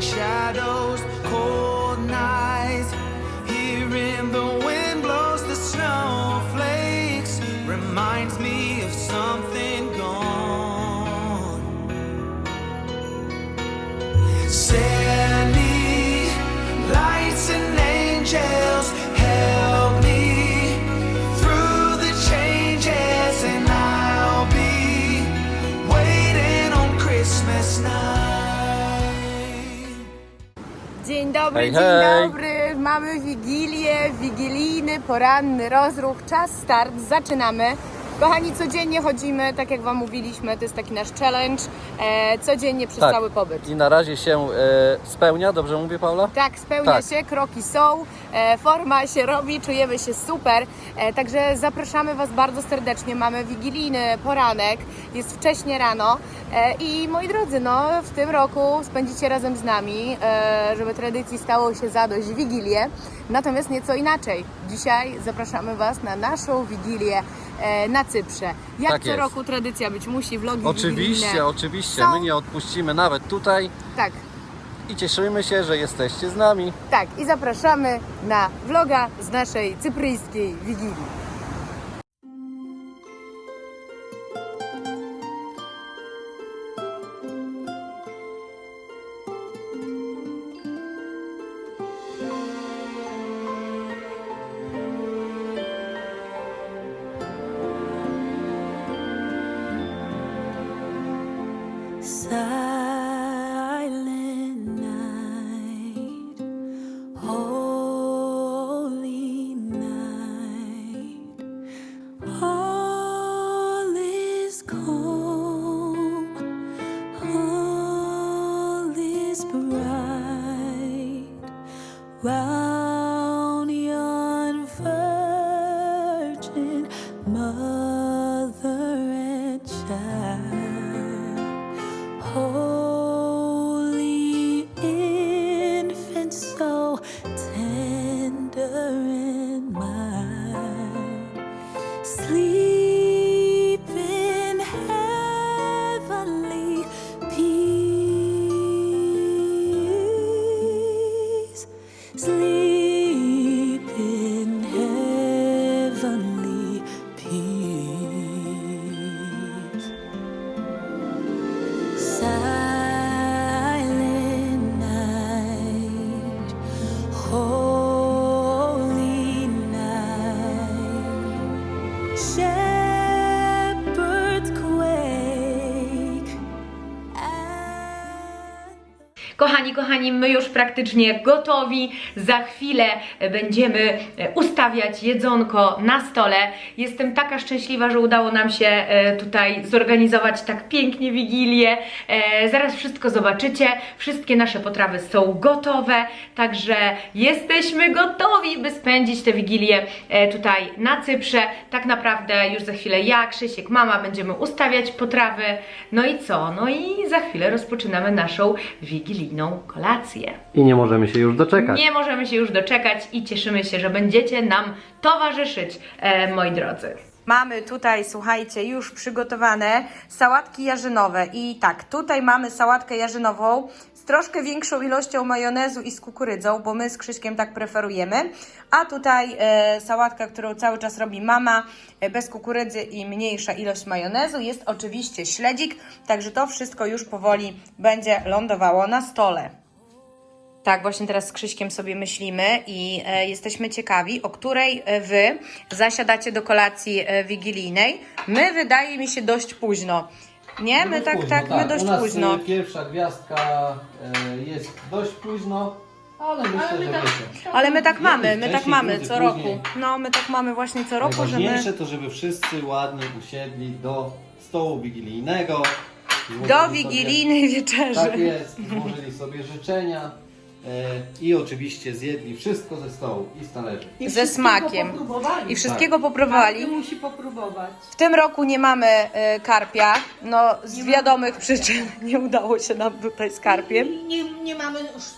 shadow. Dobry, Hej, dzień hej. dobry. Mamy wigilię, wigilijny, poranny rozruch, czas start, zaczynamy. Kochani, codziennie chodzimy, tak jak Wam mówiliśmy, to jest taki nasz challenge, e, codziennie przez Tak. cały pobyt. I na razie się e, spełnia, dobrze mówię Paula? Tak, spełnia Tak. się, kroki są, e, forma się robi, czujemy się super. E, także zapraszamy Was bardzo serdecznie. Mamy wigilijny poranek, jest wcześnie rano. E, I moi drodzy, no w tym roku spędzicie razem z nami, e, żeby tradycji stało się zadość Wigilię. Natomiast nieco inaczej. Dzisiaj zapraszamy Was na naszą Wigilię e, na Cyprze. Jak Tak co jest. roku tradycja być musi, vlogi Oczywiście, wigilijne. oczywiście. Są. My nie odpuścimy nawet tutaj Tak, i cieszymy się, że jesteście z nami. Tak, i zapraszamy na vloga z naszej cypryjskiej Wigilii. Sleep in heavenly peace. Silent night, holy night, Kochani, kochani, my już praktycznie gotowi. Za chwilę będziemy e, ustawiać jedzonko na stole. Jestem taka szczęśliwa, że udało nam się e, tutaj zorganizować tak pięknie wigilię. E, Zaraz wszystko zobaczycie. Wszystkie nasze potrawy są gotowe, także jesteśmy gotowi, by spędzić tę wigilię tutaj na Cyprze. Tak naprawdę już za chwilę ja, Krzysiek, mama będziemy ustawiać potrawy. No i co? No i za chwilę rozpoczynamy naszą wigilijną kolację. I nie możemy się już doczekać. Nie możemy się już doczekać i cieszymy się, że będziecie nam towarzyszyć, e, moi drodzy. Mamy tutaj, słuchajcie, już przygotowane sałatki jarzynowe. I tak, tutaj mamy sałatkę jarzynową troszkę większą ilością majonezu i z kukurydzą, bo my z Krzyśkiem tak preferujemy. A tutaj e, sałatka, którą cały czas robi mama, e, bez kukurydzy i mniejsza ilość majonezu. Jest oczywiście śledzik, także to wszystko już powoli będzie lądowało na stole. Tak, właśnie teraz z Krzyśkiem sobie myślimy i e, jesteśmy ciekawi, o której e, Wy zasiadacie do kolacji e, wigilijnej. My wydaje mi się dość późno. Nie? My tak, tak, my dość u nas późno. y, pierwsza gwiazdka y, jest dość późno, ale myślę, że wiecie. Ale my tak mamy, my tak wcześniej, mamy co później. roku. No, my tak mamy właśnie co roku, że my... Najważniejsze to, żeby wszyscy ładnie usiedli do stołu wigilijnego. złożyli Do sobie- wigilijnej wieczerzy. Tak jest, złożyli sobie życzenia e, i oczywiście zjedli wszystko ze stołu i z talerzy. I Ze wszystkiego smakiem. Popróbowali. I wszystkiego popróbowali. Każdy musi popróbować. W tym roku nie mamy e, karpia. No, z wiadomych przyczyn nie udało się nam tutaj z karpiem. I Nie, nie mamy suszu,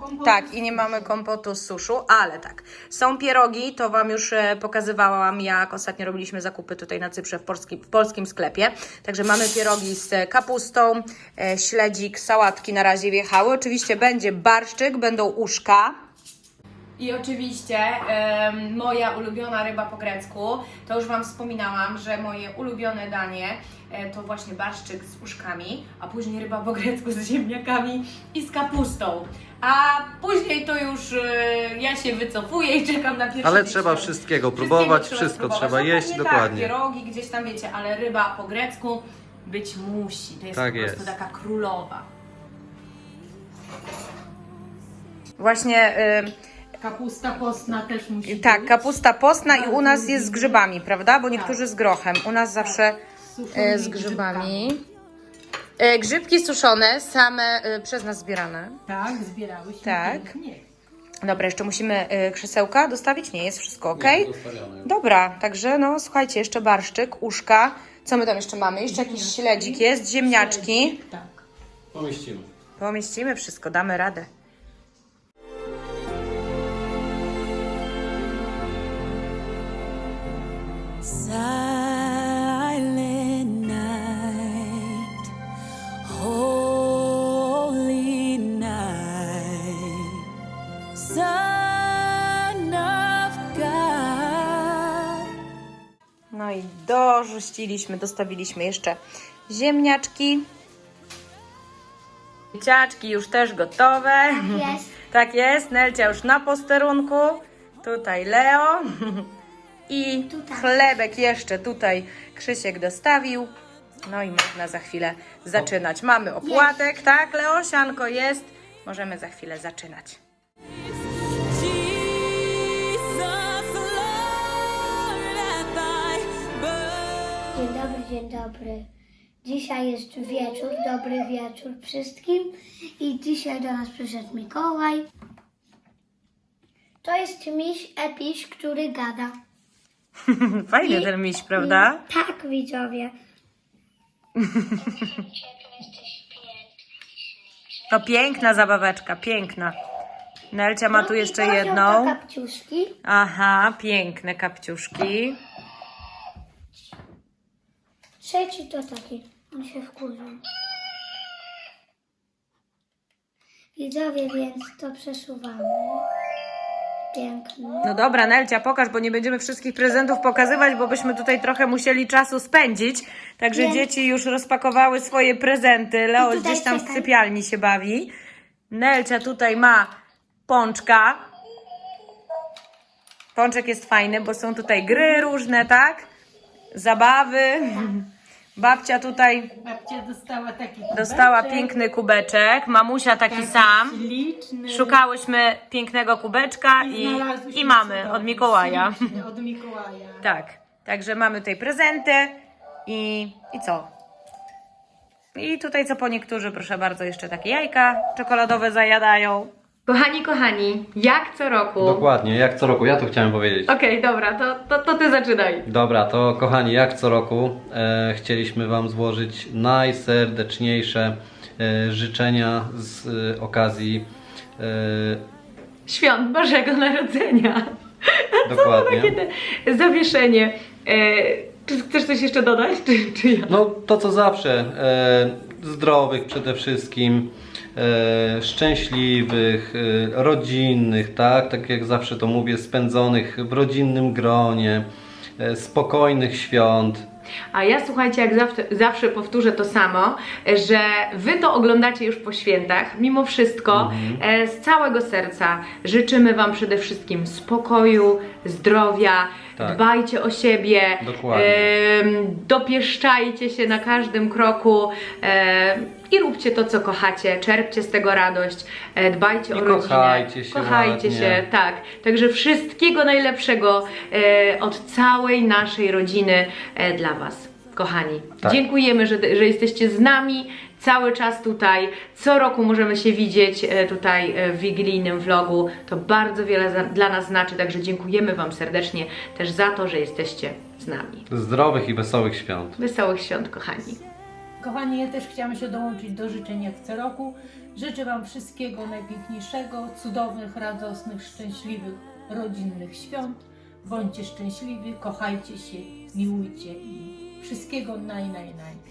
kompotu. Tak, i nie mamy kompotu z suszu, ale tak. Są pierogi, to Wam już e, pokazywałam, jak ostatnio robiliśmy zakupy tutaj na Cyprze w polskim, w polskim sklepie. Także mamy pierogi z kapustą, e, śledzik, sałatki na razie wjechały. Oczywiście będzie barszczyk, będą uszka. I oczywiście em, moja ulubiona ryba po grecku, to już Wam wspominałam, że moje ulubione danie e, to właśnie barszczyk z uszkami, a później ryba po grecku z ziemniakami i z kapustą. A później to już e, ja się wycofuję i czekam na pierwszy Ale trzeba wszystkiego próbować, wszystko trzeba No jeść pewnie dokładnie. Tak, pierogi gdzieś tam wiecie, ale ryba po grecku być musi. To jest Tak po prostu jest. taka królowa. Właśnie Kapusta postna też musi tak, być. kapusta postna i u nas jest z grzybami, prawda? Bo niektórzy z grochem. U nas zawsze Z suszonymi e, z grzybami. E, Grzybki suszone, same e, przez nas zbierane. Tak, zbierałyśmy. Tak. Nie. Dobra, jeszcze musimy krzesełka dostawić? Nie, jest wszystko ok? Dostawione. Dobra, także no słuchajcie, jeszcze barszczyk, uszka. Co my tam jeszcze mamy? Jeszcze jakiś śledzik jest, ziemniaczki. Tak. Pomieścimy. Pomieścimy wszystko, damy radę. Silent night, holy night, Son of God. No i dorzuciliśmy, dostawiliśmy jeszcze ziemniaczki. Ciaczki już też gotowe. Tak jest. Tak jest, Nelcia już na posterunku. Tutaj Leo. I chlebek jeszcze tutaj Krzysiek dostawił. No i można za chwilę zaczynać. Mamy opłatek, tak? Leosianko jest. Możemy za chwilę zaczynać. Dzień dobry, dzień dobry. Dzisiaj jest wieczór, dobry wieczór wszystkim i dzisiaj do nas przyszedł Mikołaj. To jest miś Epiś, który gada. Fajny ten miś, prawda? Tak, widzowie. To piękna zabaweczka, piękna. Nelcia ma tu jeszcze poziom To jedną. kapciuszki. Aha, piękne kapciuszki. Trzeci to taki, on się wkurzył. Widzowie, więc to przesuwamy. Piękny. No dobra, Nelcia, pokaż, bo nie będziemy wszystkich prezentów pokazywać, bo byśmy tutaj trochę musieli czasu spędzić. Także Wiem. dzieci już rozpakowały swoje prezenty. Leo tutaj gdzieś tam w czekaj. sypialni się bawi. Nelcia tutaj ma pączka. Pączek jest fajny, bo są tutaj gry różne, tak? Zabawy. Babcia tutaj Babcia dostała taki dostała kubeczek, piękny kubeczek, mamusia taki sam. Szukałyśmy pięknego kubeczka i, i mamy od Mikołaja. Od Mikołaja. Tak, także mamy tutaj prezenty i, i co? I tutaj co po niektórzy, proszę bardzo, jeszcze takie jajka czekoladowe zajadają. Kochani, kochani, jak co roku. Dokładnie, jak co roku, ja to chciałem powiedzieć. Okej, dobra, to, to, to ty zaczynaj. Dobra, to kochani, jak co roku e, chcieliśmy Wam złożyć najserdeczniejsze e, życzenia z e, okazji e, Świąt Bożego Narodzenia. dokładnie. Takie te zawieszenie. E, czy chcesz coś jeszcze dodać, czy, czy ja? No to co zawsze, e, zdrowych przede wszystkim, e, szczęśliwych, e, rodzinnych, tak, tak jak zawsze to mówię, spędzonych w rodzinnym gronie, e, spokojnych świąt. A ja słuchajcie, jak zawsze, zawsze powtórzę to samo, że wy to oglądacie już po świętach. Mimo wszystko, e, z całego serca życzymy Wam przede wszystkim spokoju, zdrowia, Tak. dbajcie o siebie, Dokładnie. dopieszczajcie się na każdym kroku i róbcie to, co kochacie, czerpcie z tego radość, e, dbajcie I o rodzinę. kochajcie się Kochajcie ładnie. się, tak. Także wszystkiego najlepszego e, od całej naszej rodziny e, dla Was, kochani. Tak. Dziękujemy, że, że jesteście z nami cały czas tutaj. Co roku możemy się widzieć e, tutaj e, w wigilijnym vlogu. To bardzo wiele dla nas znaczy, także dziękujemy Wam serdecznie też za to, że jesteście z nami. Zdrowych i wesołych świąt. Wesołych świąt, kochani. Kochani, ja też chciałam się dołączyć do życzeń jak co roku. Życzę Wam wszystkiego najpiękniejszego, cudownych, radosnych, szczęśliwych, rodzinnych świąt. Bądźcie szczęśliwi, kochajcie się, miłujcie i wszystkiego naj, naj, naj.